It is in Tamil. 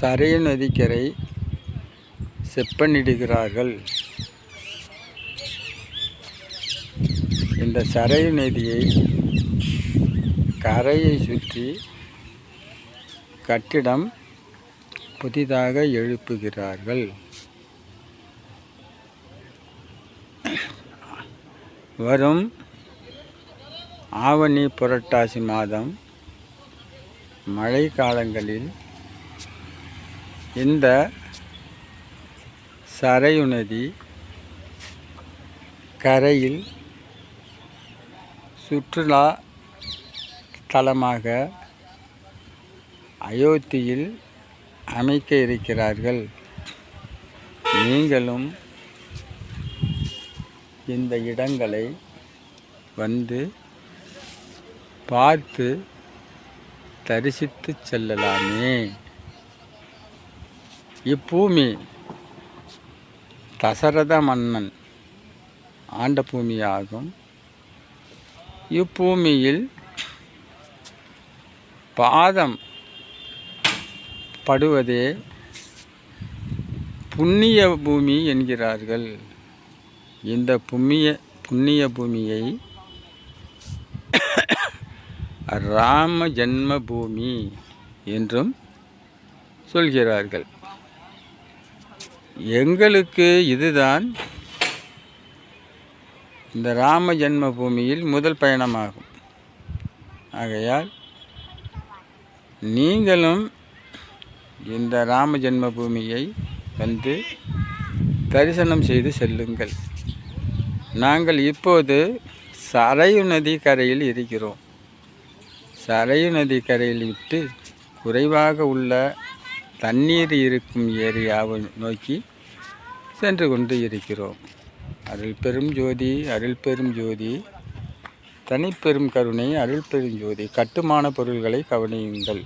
சரைய நதிக்கரை செப்பனிடுகிறார்கள். இந்த சரைய நதியை கரையை சுற்றி கட்டிடம் புதிதாக எழுப்புகிறார்கள். வரும் ஆவணி புரட்டாசி மாதம் மழை காலங்களில் இந்த சரையு நதி கரையில் சுற்றுலா தலமாக அயோத்தியில் அமைக்க இருக்கிறார்கள். நீங்களும் இந்த இடங்களை வந்து பார்த்து தரிசித்து செல்லலாமே. இப்பூமி. தசரத மன்னன் ஆண்ட பூமியாகும் இப்பூமியில் பாதம் படுவதே புண்ணிய பூமி என்கிறார்கள். இந்த புண்ணிய புண்ணிய பூமியை ராம ஜென்ம பூமி என்றும் சொல்கிறார்கள். எங்களுக்கு இதுதான் இந்த ராம ஜென்ம பூமியில் முதல் பயணமாகும். ஆகையால் நீங்களும் இந்த ராம ஜென்ம பூமியை வந்து தரிசனம் செய்து செல்லுங்கள். நாங்கள் இப்போது சரையு நதி கரையில் இருக்கிறோம். சரையு நதி கரையில் விட்டு குறைவாக உள்ள தண்ணீர் இருக்கும் ஏரியாவை நோக்கி சென்று கொண்டு இருக்கிறோம் அருள் பெரும் ஜோதி அருள் பெரும் ஜோதி. தனிப்பெரும் கருணை அருள் பெரும் ஜோதி. கட்டுமான பொருள்களை கவனியுங்கள்.